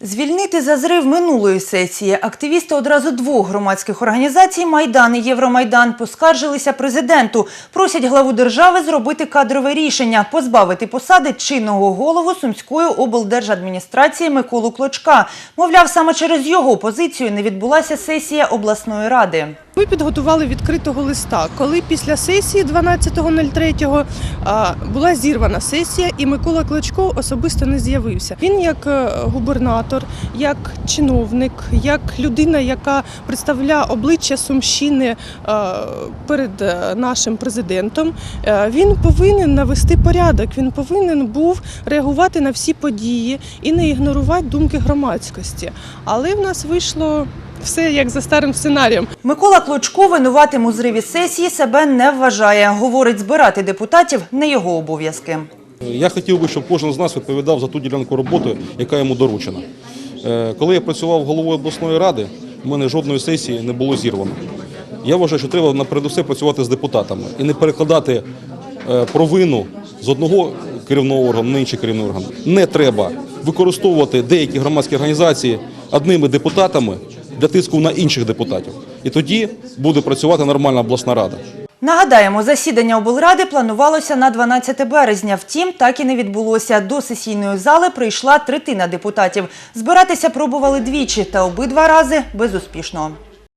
Звільнити за зрив минулої сесії активісти одразу двох громадських організацій Майдан і Євромайдан поскаржилися президенту. Просять главу держави зробити кадрове рішення, позбавити посади чинного голову Сумської облдержадміністрації Миколу Клочка. Мовляв, саме через його позицію не відбулася сесія обласної ради. Ми підготували відкритого листа, коли після сесії 12.03 а, була зірвана сесія, і Микола Клочко особисто не з'явився. Він як е, губернатор, як чиновник, як людина, яка представляє обличчя Сумщини е, перед е, нашим президентом, він повинен навести порядок. Він повинен був реагувати на всі події і не ігнорувати думки громадськості. Але в нас вийшло все як за старим сценарієм. Микола Клочко винуватим у зриві сесії себе не вважає. Говорить, збирати депутатів не його обов'язки. Я хотів би, щоб кожен з нас відповідав за ту ділянку роботи, яка йому доручена. Е, Коли я працював головою обласної ради, в мене жодної сесії не було зірвано. Я вважаю, що треба напередусе працювати з депутатами і не перекладати е, провину з одного керівного органу на інший керівний орган. Не треба використовувати деякі громадські організації одними депутатами для тиску на інших депутатів. І тоді буде працювати нормальна обласна рада. Нагадаємо, засідання облради планувалося на 12 березня. Втім, так і не відбулося. До сесійної зали прийшла третина депутатів. Збиратися пробували двічі, та обидва рази безуспішно.